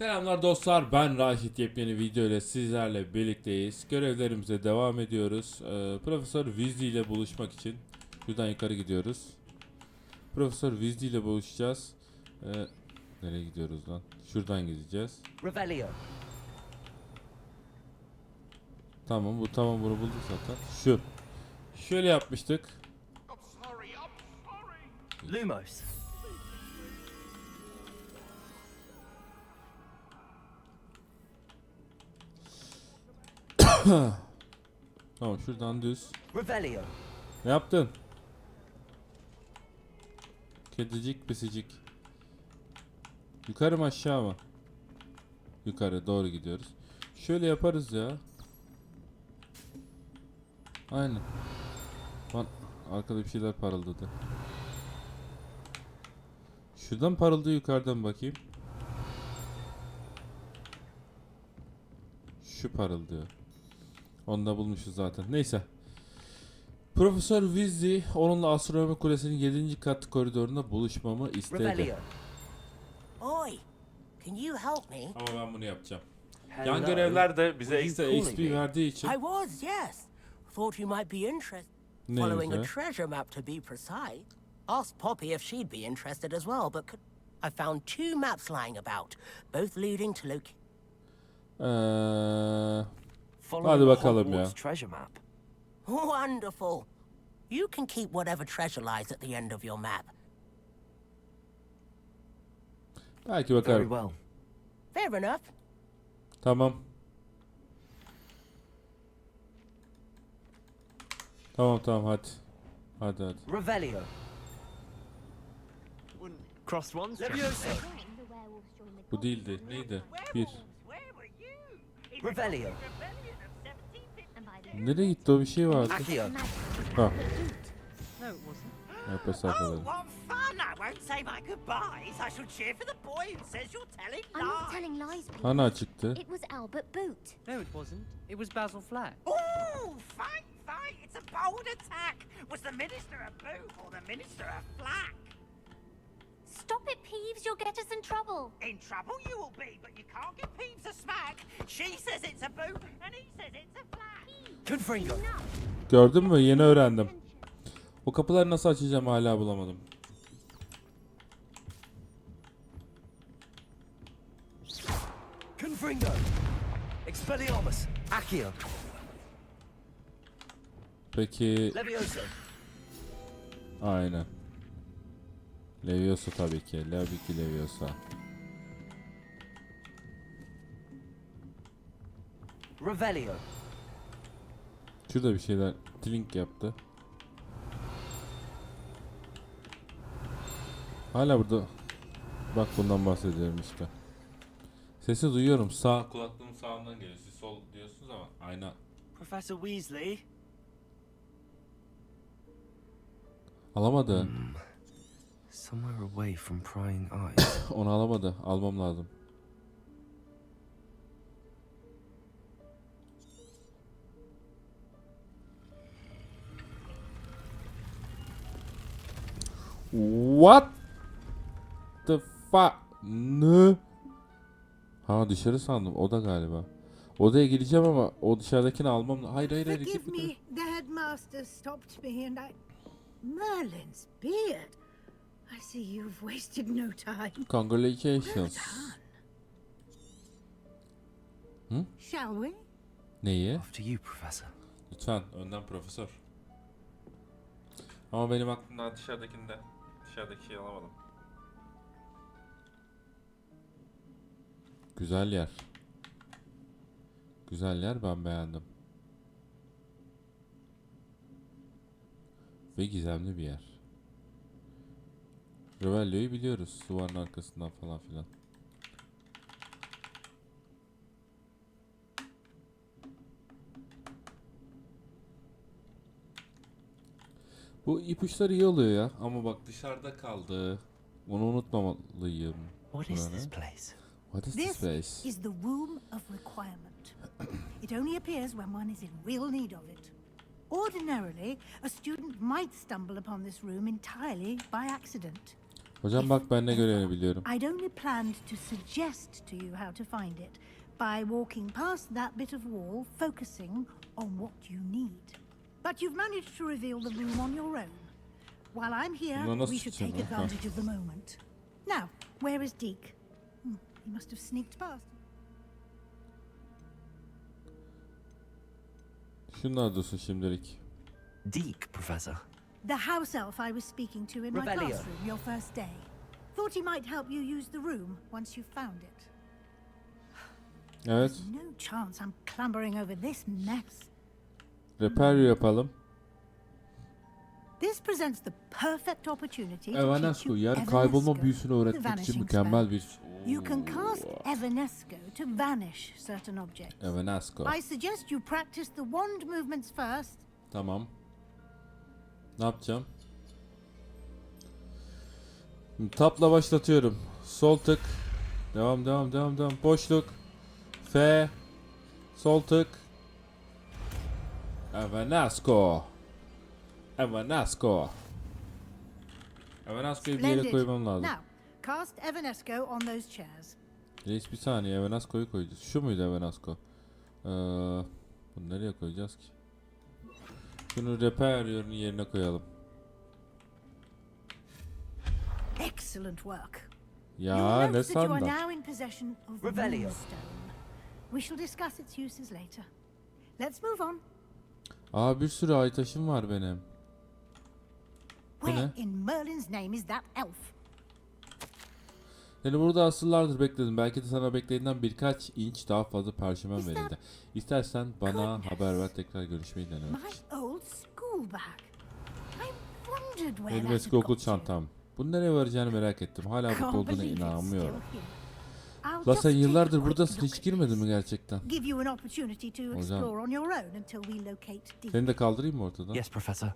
Selamlar dostlar ben Raşit yepyeni video ile sizlerle birlikteyiz. Görevlerimize devam ediyoruz. Ee, Profesör Weasley ile buluşmak için şuradan yukarı gidiyoruz. Profesör Weasley ile buluşacağız. Ee, nereye gidiyoruz lan? Şuradan gideceğiz. Revelio. Tamam bu tamam bunu bulduk zaten. Şu. Şöyle yapmıştık. Lumos. Tamam şuradan düz. Revelio. Ne yaptın? Kedicik pisicik. Yukarı mı aşağı mı? Yukarı doğru gidiyoruz. Şöyle yaparız ya. Aynen. Lan arkada bir şeyler parıldadı. Şuradan parıldı yukarıdan bakayım. Şu parıldıyor. Onu da bulmuşuz zaten. Neyse. Profesör Weasley onunla astronomi kulesinin 7. kat koridorunda buluşmamı istedi. Oi, can you help me? Ama ben bunu yapacağım. Hello. Yan görevler de bize XP verdiği için I was, yes. Thought you might be interested. Following a treasure map to be precise. Asked Poppy if she'd be interested as well, but could... I found two maps lying about, both leading to. Eee, Following Hadi bakalım ya. Hogwarts treasure map. Wonderful. You can keep whatever treasure lies at the end of your map. belki Very bakarım. well. Fair enough. Tamam. Tamam tamam hadi. Hadi hadi. Revelio. Crossed ones. Bu değildi. Neydi? Bir. Revelio. Nereye gitti o bir şey vardı. Ha. Wasn't. Yapes Oh. Hana çıktı. It was Albert Boot. No, it wasn't. It was Basil Flack. Oh, fight, fight! It's a bold attack. Was the minister a boot or the minister a flack? Stop it, Peeves. You'll get us in trouble. In trouble you will be, but you can't give Peeves a smack. She says it's a boot, and he says it's a flack. Confringo. Gördün mü? Yeni öğrendim. O kapıları nasıl açacağım hala bulamadım. Confringo. Expelliarmus. Accio. Peki Leviosa. aynen. Leviosa tabii ki. Tabii ki Leviosa. Revelio. Şurada bir şeyler Tlink yaptı. Hala burada. Bak bundan bahsediyorum işte. Sesi duyuyorum. Sağ kulaklığım sağından geliyor. Siz sol diyorsunuz ama ayna. Professor Weasley. Alamadı. Somewhere away from prying eyes. Onu alamadı. Almam lazım. What the fuck? Ne? Ha dışarı sandım. O da galiba. Odaya gideceğim ama o dışarıdakini almam. Hayır hayır hayır. Forgive me, the headmaster stopped me and I. Merlin's beard. I see you've wasted no time. Congratulations. done. Shall we? Neyi? After you, Professor. Lütfen önden profesör. Ama benim aklımda dışarıdakinde. Dışarıdaki şeyi alamadım. Güzel yer. Güzel yer ben beğendim. Ve gizemli bir yer. Revelio'yu biliyoruz. Duvarın arkasından falan filan. Bu ipuçları iyi oluyor ya. Ama bak dışarıda kaldı. Onu unutmamalıyım. What is this place? What is this This place? is the womb of requirement. it only appears when one is in real need of it. Ordinarily, a student might stumble upon this room entirely by accident. Hocam bak ben ne görevini biliyorum. I'd only planned to suggest to you how to find it by walking past that bit of wall, focusing on what you need. But you've managed to reveal the room on your own. While I'm here, Bunlar nasıl we should take advantage of the moment. Now, where is Deke? Hmm, he must have sneaked past. Şunlar dursun şimdilik. Deke, Professor. The house elf I was speaking to in my classroom your first day. Thought he might help you use the room once you found it. Evet. No chance I'm clambering over this mess. Repair yapalım. This presents the perfect opportunity to Evanesco you yani kaybolma Evanesco, büyüsünü the öğretmek için vanishing mükemmel bir... You can cast Evanesco to vanish certain objects. Evanesco. I suggest you practice the wand movements first. Tamam. Ne yapacağım? Tapla başlatıyorum. Sol tık. Devam devam devam devam. Boşluk. F. Sol tık. Evanesco. Evanesco. Evanesco'yu bir yere koymam lazım. Now, cast Evanesco on those chairs. Reis bir saniye Evanesco'yu koyacağız. Şu muydu Evanesco? Ee, bunu nereye koyacağız ki? Şunu repair yerine yerine koyalım. Excellent work. Ya ne note that you are sandın? now in possession of Revelio. We shall discuss its uses later. Let's move on. Aa bir sürü ay taşım var benim. Where in Merlin's name is that elf? Seni burada asıllardır bekledim. Belki de sana beklediğinden birkaç inç daha fazla parşömen verildi. İstersen bana goodness? haber ver tekrar görüşmeyi denemek My için. Benim eski okul çantam. Bunun nereye varacağını merak ettim. Hala burada olduğuna inanamıyorum. La sen yıllardır buradasın. Hiç girmedin mi gerçekten? Hocam. Seni de kaldırayım mı ortadan? Yes, Professor.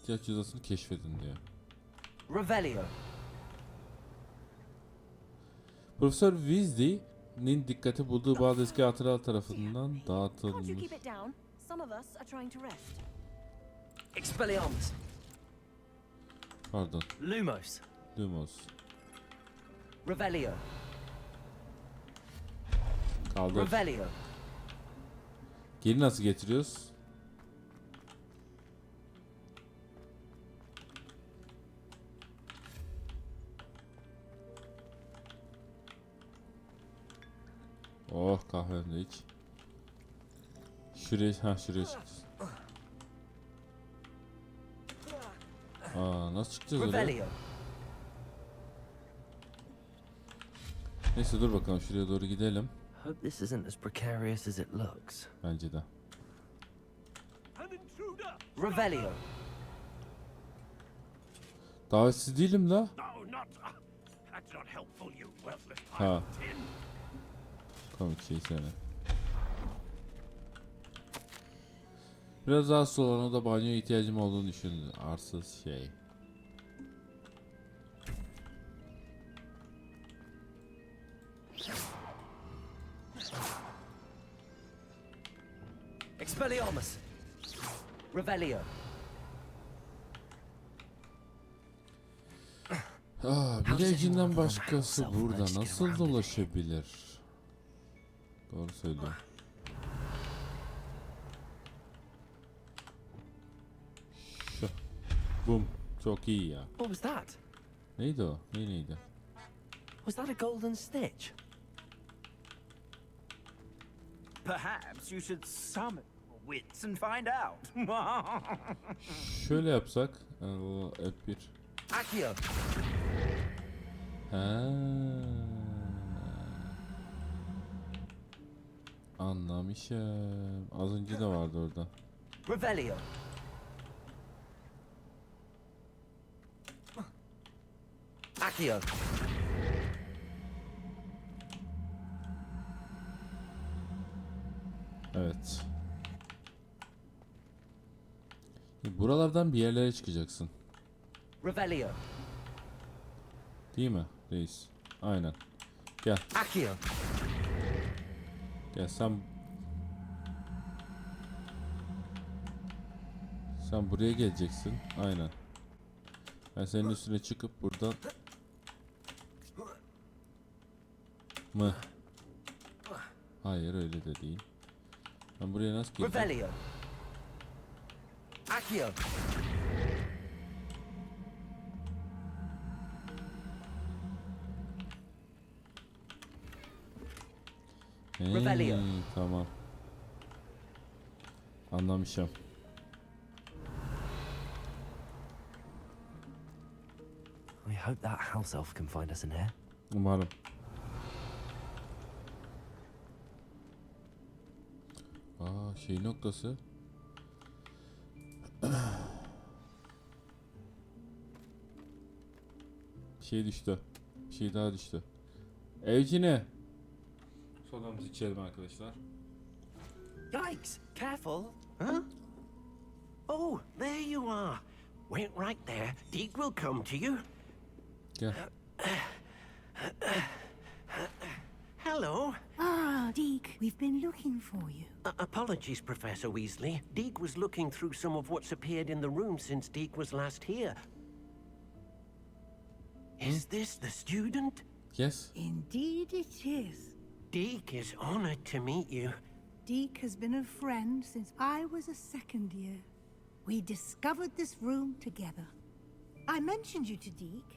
İhtiyaç cüzdasını keşfedin diyor. Revelio. Profesör Weasley'nin dikkati bulduğu bazı eski hatıralar tarafından Can't you dağıtılmış. keep it down? Some of us are trying to rest. Expelliarmus. Pardon. Lumos. Lumos. Revelio. Kaldır. Revelio. Geri nasıl getiriyoruz? Oh iç. Şuraya, ha şuraya çıkacağız. Aa nasıl çıkacağız oraya? Neyse dur bakalım şuraya doğru gidelim. Hope this isn't as precarious as it looks. Bence de. Revelio. Davetsiz değilim la. No, not. That's not helpful, you worthless Ha. Komik şey söyle. Biraz daha su olan o da banyoya ihtiyacım olduğunu düşündü. Arsız şey. Expelliarmus. Revelio. Aa, bilecinden başkası burada nasıl dolaşabilir? Doğru söylüyor. Şu. Bum. Çok iyi ya. What was that? Neydi o? Ne neydi? Was that a golden snitch? Perhaps you should summon your wits and find out. Şöyle yapsak. Allah, F1. Accio. Ha. Anlamışım. Az önce de vardı orada. Revelio. Accio. Evet. Buralardan bir yerlere çıkacaksın. Revelio. Değil mi reis? Aynen. Gel. Accio. Gel sen. Sen buraya geleceksin. Aynen. Ben senin üstüne çıkıp buradan mı? Hayır öyle de değil. Ben buraya nasıl geleceğim? Accio. Hey, tamam. Anlamışım. I hope that house elf can find us in here. Umarım. Aa şey noktası. Şey düştü. Bir şey daha düştü. Evcine. Sodamızı içelim arkadaşlar. Yikes! Careful! Huh? Oh, there you are. Wait right there. Deke will come to you. Gel. Hello. Ah, Deke, we've been looking for you. Uh, apologies, Professor Weasley. Deke was looking through some of what's appeared in the room since Deke was last here. Is this the student? Yes. Indeed it is. Deke is honored to meet you. Deke has been a friend since I was a second year. We discovered this room together. I mentioned you to Deke.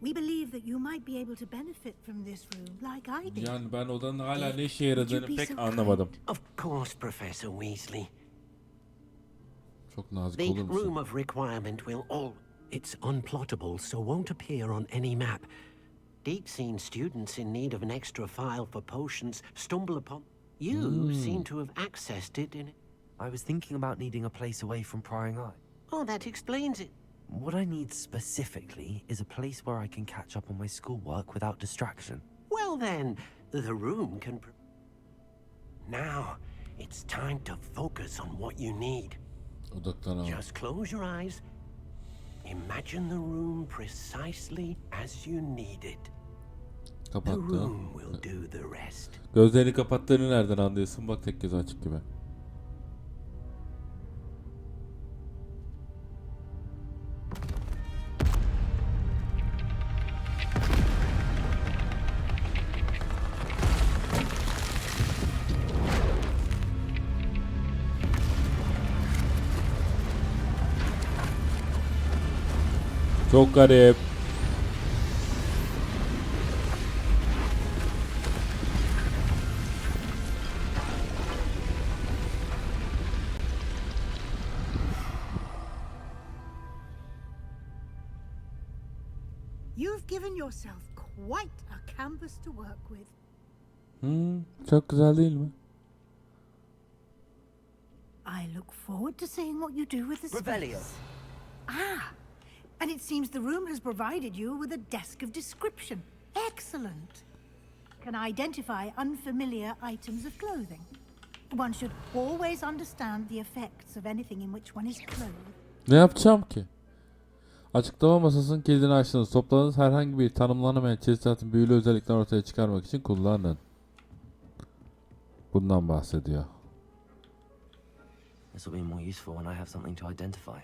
We believe that you might be able to benefit from this room like I did. Yani ben odanın hala ne işe Would you yaradığını be pek so anlamadım. Of course, Professor Weasley. Çok nazik The olur musun? room of requirement will all. It's unplottable, so won't appear on any map. Deep seen students in need of an extra file for potions stumble upon. You seem hmm. to have accessed it in. I was thinking about needing a place away from prying eye. Oh, that explains it. What I need specifically is a place where I can catch up on my schoolwork without distraction. Well, then, the room can. Pr- now, it's time to focus on what you need. Just close your eyes. Imagine the room precisely as you need it. Kapattı. Gözlerini kapattığını nereden anlıyorsun? Bak tek göz açık gibi. Çok garip. Hmm, çok güzel değil mi? I look forward to seeing what you do with the. Revelio. Ah, and it seems the room has provided you with a desk of description. Excellent. Can identify unfamiliar items of clothing. One should always understand the effects of anything in which one is clothed. Ne yapacağım ki? Açıklama masasının kilidini açtınız. Topladığınız herhangi bir tanımlanamayan teçhizatın büyülü özelliklerini ortaya çıkarmak için kullanın. Bundan bahsediyor. This will be more useful when I have something to identify.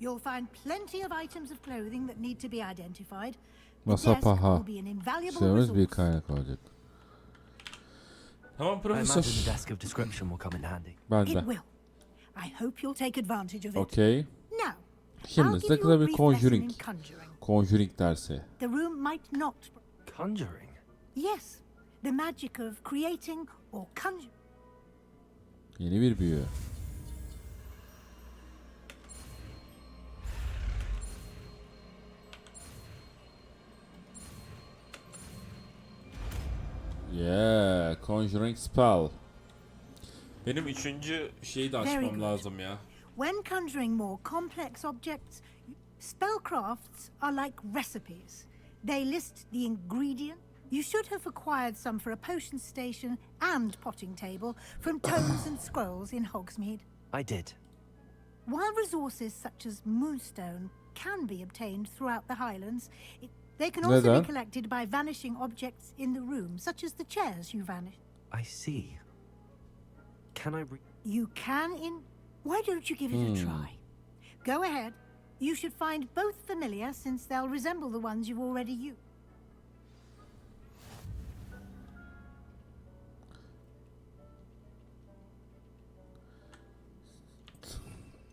You'll find plenty of items of clothing that need to be identified. Masa paha. will be an invaluable İşlerimiz bir kaynak olacak. Tamam profesör. desk of Şimdi size kısa bir conjuring. conjuring. Dersi. The room might not. Conjuring? Yes, the magic of creating or conjuring. Yeni bir büyü. Yeah, conjuring spell. Benim üçüncü şeyi de açmam lazım ya. When conjuring more complex objects, spellcrafts are like recipes. They list the ingredient. You should have acquired some for a potion station and potting table from tomes and scrolls in Hogsmeade. I did. While resources such as moonstone can be obtained throughout the Highlands, it, they can also Neden? be collected by vanishing objects in the room, such as the chairs you vanished. I see. Can I re- You can in Why don't you give it a try? Go ahead. You should find both familiar since they'll resemble the ones you've already used.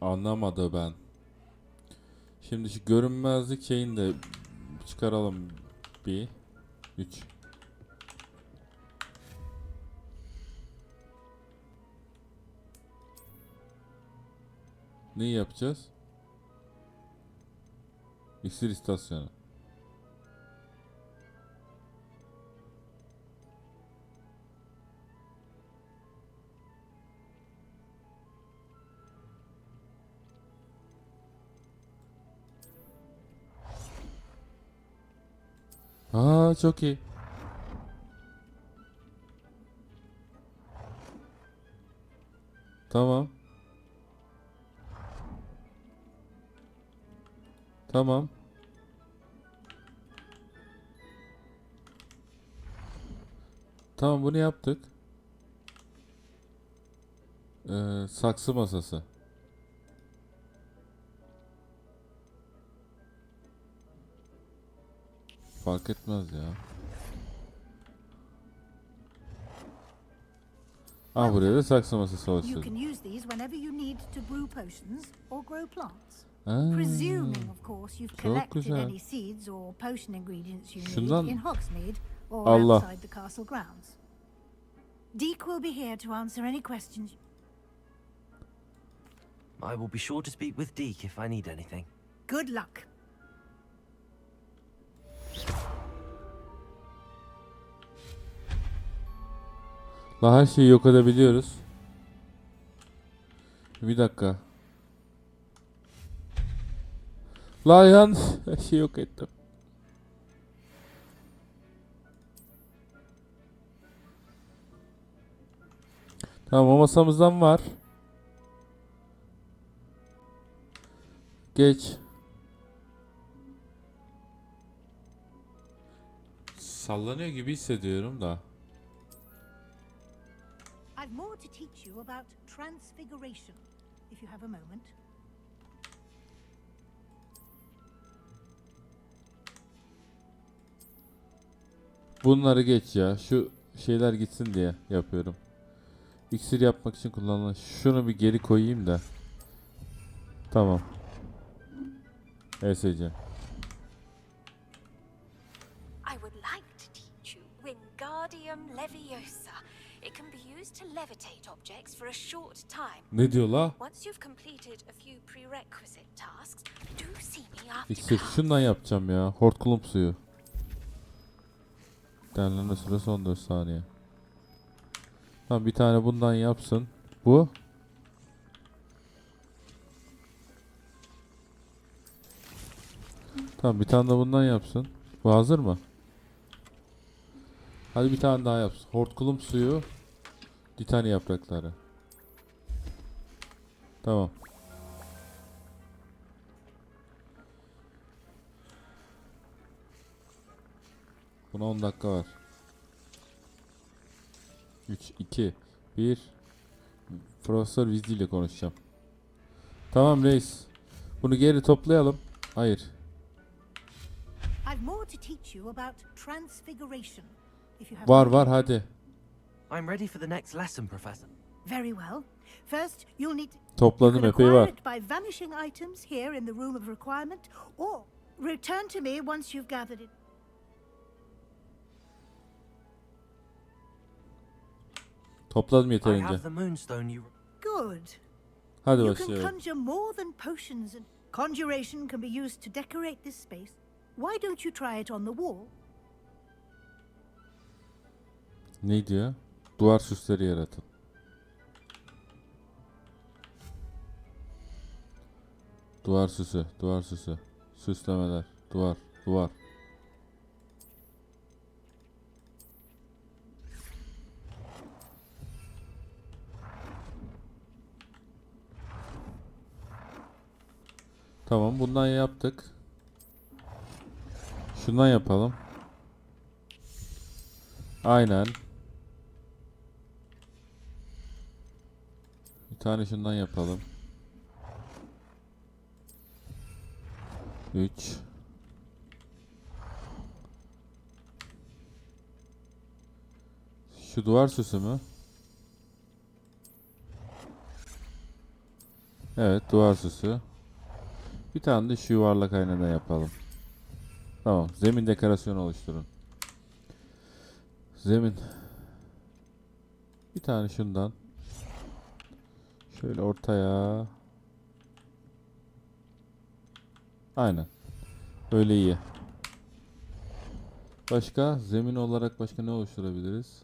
Anlamadı ben. Şimdi şu görünmezlik şeyini de çıkaralım bir. 3. Neyi yapacağız? İksir istasyonu. Aa çok iyi. Tamam. Tamam. Tamam bunu yaptık. Ee, saksı masası. Fark etmez ya. Ah buraya da saksı masası You Aa, Presuming, of course, you've çok collected güzel. any seeds or potion ingredients you need Şundan- in Hogsmeade or Allah. outside the castle grounds. Deke will be here to answer any questions. I will be sure to speak with Deke if I need anything. Good luck. La her şeyi yok edebiliyoruz. Bir dakika. Her şeyi yok ettim. Tamam o masamızdan var. Geç. Sallanıyor gibi hissediyorum da. I've more to teach you about transfiguration, if you have a moment. Bunları geç ya. Şu şeyler gitsin diye yapıyorum. İksir yapmak için kullanılan. Şunu bir geri koyayım da. Tamam. ESC. I would like to teach you Wingardium Leviosa. It can be used to levitate objects for a short time. Ne diyor la? Once you've completed a few prerequisite tasks, do see me after İksir class. şundan yapacağım ya. Hortkulum suyu. Derlenme süresi 14 saniye. Tamam bir tane bundan yapsın. Bu. Tamam bir tane de bundan yapsın. Bu hazır mı? Hadi bir tane daha yapsın. Hortkulum suyu. Ditani yaprakları. Tamam. Buna 10 dakika var. 3, 2, 1. Profesör Weasley ile konuşacağım. Tamam reis. Bunu geri toplayalım. Hayır. Var var hadi. I'm ready for the next lesson, Professor. Very well. First, you'll need. Topladım epey var. by vanishing items here in the room of requirement, or return to me once you've gathered it. Topladım I yeterince. have the moonstone you. Good. Hadi You can başlayalım. conjure more than potions, and conjuration can be used to decorate this space. Why don't you try it on the wall? Ne diyor? Duvar süsleri yaratın. Duvar süsü, duvar süsü. Süslemeler, duvar, duvar. Tamam bundan yaptık. Şundan yapalım. Aynen. Bir tane şundan yapalım. 3 Şu duvar süsü mü? Evet duvar süsü. Bir tane de şu yuvarlak aynadan yapalım. Tamam. Zemin dekorasyonu oluşturun. Zemin. Bir tane şundan. Şöyle ortaya. Aynen. Öyle iyi. Başka zemin olarak başka ne oluşturabiliriz?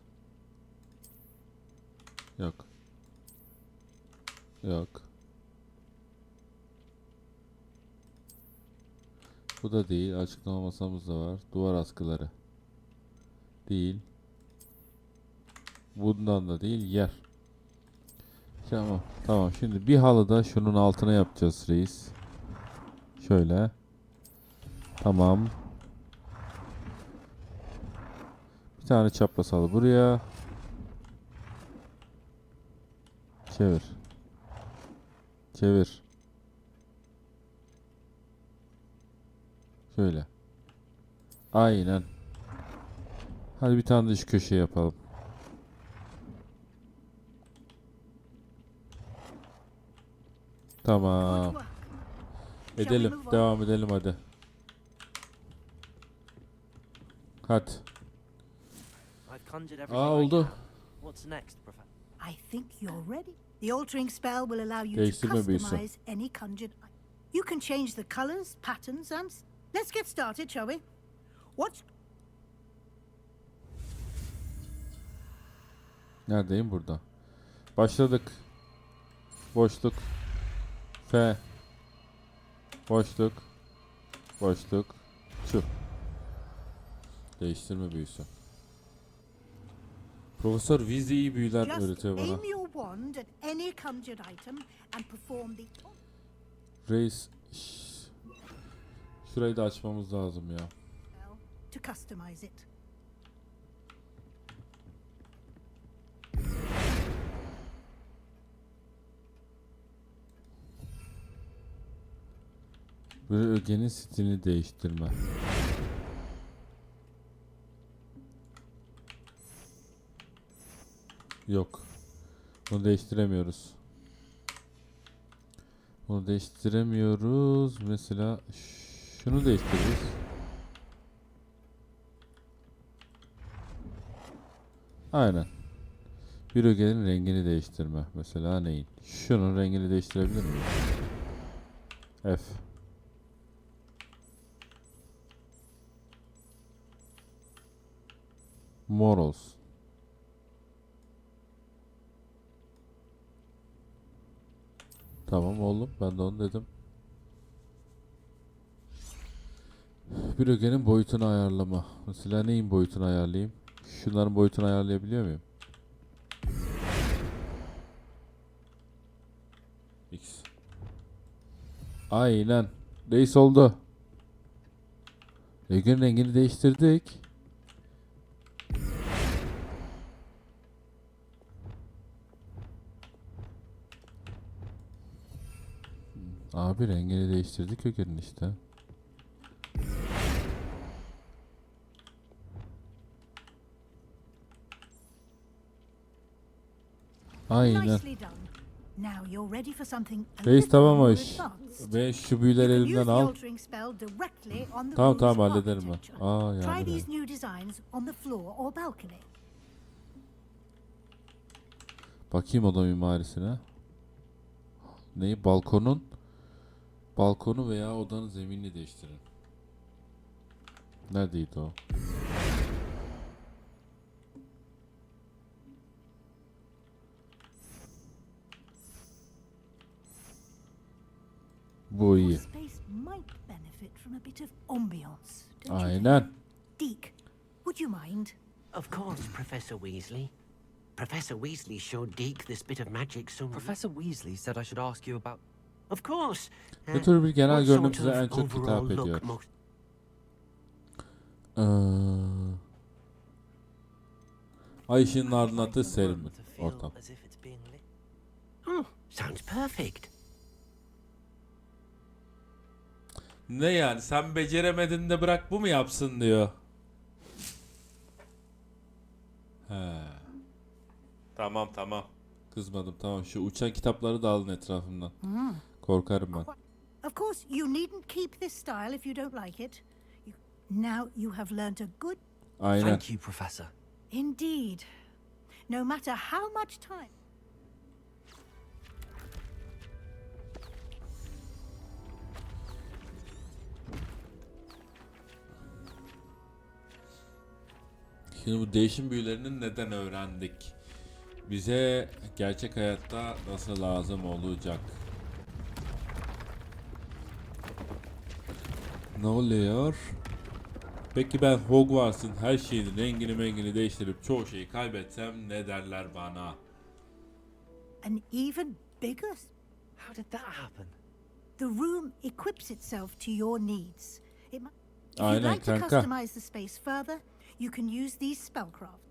Yok. Yok. Bu da değil. Açıklama masamız da var. Duvar askıları. Değil. Bundan da değil. Yer. Tamam. Tamam. Şimdi bir halı da şunun altına yapacağız reis. Şöyle. Tamam. Bir tane çapraz halı buraya. Çevir. Çevir. Şöyle. Aynen. Hadi bir tane de şu köşeye yapalım. Tamam. Edelim. Devam edelim hadi. Hadi. Aa oldu. I think you're ready. The altering spell will allow you to customize any conjured. You can change the colors, patterns, and. Let's get started, shall we? What's Neredeyim burada? Başladık. Boşluk. F. Boşluk. Boşluk. Şu. Değiştirme büyüsü. Profesör Weasley iyi büyüler öğretiyor bana. aim Şurayı da açmamız lazım ya. to customize it. Böyle ögenin stilini değiştirme. Yok. Bunu değiştiremiyoruz. Bunu değiştiremiyoruz. Mesela şunu değiştiririz. Aynen. Bir ögenin rengini değiştirme. Mesela neyin? Şunun rengini değiştirebilir miyim? F. Mor olsun. Tamam oğlum ben de onu dedim. Bir ögenin boyutunu ayarlama. Mesela neyin boyutunu ayarlayayım? Şunların boyutunu ayarlayabiliyor muyum? X. Aynen. Reis oldu. Ögenin rengini değiştirdik. Abi rengini değiştirdik ögenin işte. Aynen. Nicely done. Now you're ready for something a Reis tamam o iş. Ve şu büyüleri elimden al. Tamam tamam hallederim ben. Aa yani. Bakayım oda mimarisine. Neyi? Balkonun balkonu veya odanın zeminini değiştirin. Neredeydi o? You think? Aynen. Deke, would you mind? Of course, Professor Weasley. Professor Weasley showed Deke this bit of magic some... Professor Weasley said I should ask you about. Of course. Ne tür bir genel görünüm size en çok hitap look ediyor? Ee, ay ışığının The room serin ortam. Oh, sounds perfect. Ne yani sen beceremedin de bırak bu mu yapsın diyor. He. Tamam tamam. Kızmadım tamam şu uçan kitapları da alın etrafımdan. Korkarım ben. Of course, you needn't keep this style if you don't like it. You, now you have learnt a good. Aynen. Thank you, Professor. Indeed. No matter how much time. Şimdi bu değişim büyülerini neden öğrendik? Bize gerçek hayatta nasıl lazım olacak? Ne oluyor? Peki ben Hogwarts'ın her şeyini rengini mengini değiştirip çoğu şeyi kaybetsem ne derler bana? An even bigger. How did that happen? The room equips itself to your needs. It if you'd like to customize the space further, you can use these spellcraft.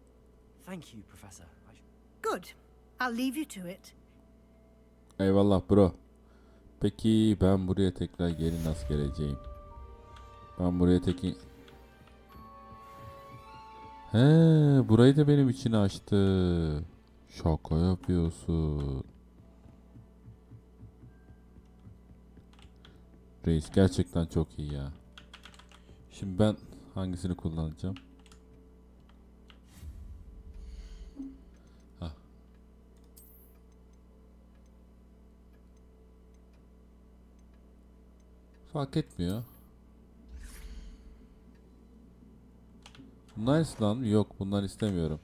Thank you, Professor. Good. I'll leave you to it. Eyvallah bro. Peki ben buraya tekrar geri nasıl geleceğim? Ben buraya teki... He, burayı da benim için açtı. Şaka yapıyorsun. Reis gerçekten çok iyi ya. Şimdi ben hangisini kullanacağım? Fark etmiyor. Bunlar lan mı? Yok bunlar istemiyorum.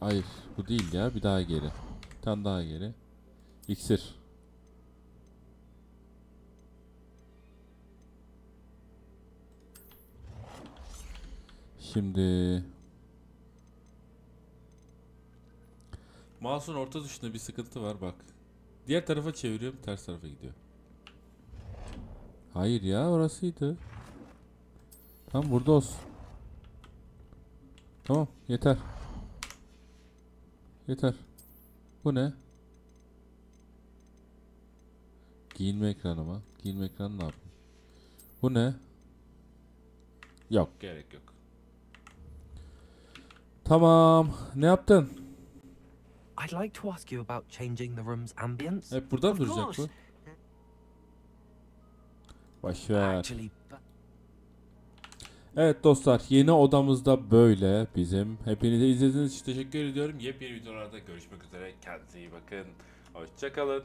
Hayır bu değil ya bir daha geri. Bir tane daha geri. İksir. Şimdi Mouse'un orta tuşunda bir sıkıntı var bak. Diğer tarafa çeviriyorum ters tarafa gidiyor. Hayır ya orasıydı. Tam burada olsun. Tamam yeter. Yeter. Bu ne? Giyinme ekranı mı? Giyinme ekranı ne yapayım? Bu ne? Yok gerek yok. Tamam. Ne yaptın? I'd like to ask you about changing the room's ambience. Hep burada mı duracak bu? Course. Boş ver. Actually, that- Evet dostlar yeni odamızda böyle bizim. Hepinize izlediğiniz için teşekkür ediyorum. Yepyeni videolarda görüşmek üzere. Kendinize iyi bakın. Hoşçakalın.